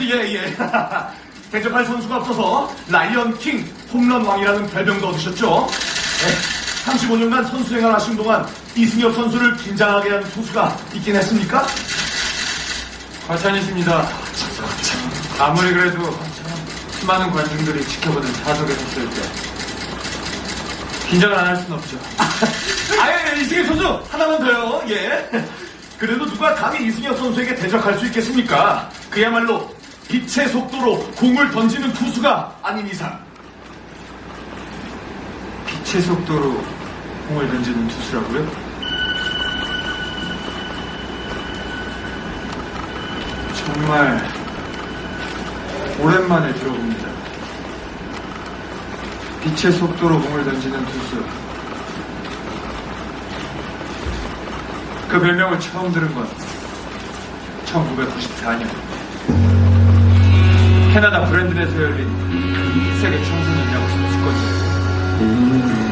선수, 예, 예. 대접할 선수가 없어서 라이언 킹 홈런 왕이라는 별명도 얻으셨죠. 네, 35년간 선수 생활 하신 동안 이승엽 선수를 긴장하게 한 투수가 있긴 했습니까? 과찬이십니다. 아무리 그래도 수많은 관중들이 지켜보는 타석에 섰을 때 긴장을 안 할 수는 없죠. 아예 이승엽 선수 하나만 더요. 예. 그래도 누가 감히 이승엽 선수에게 대적할 수 있겠습니까? 그야말로 빛의 속도로 공을 던지는 투수가 아닌 이상. 빛의 속도로 공을 던지는 투수라고요? 정말 오랜만에 들어봅니다. 빛의 속도로 공을 던지는 투수. 그 별명을 처음 들은 건 1994년 캐나다 브랜든에서 열린 세계 청소년 야구 선수권이에요.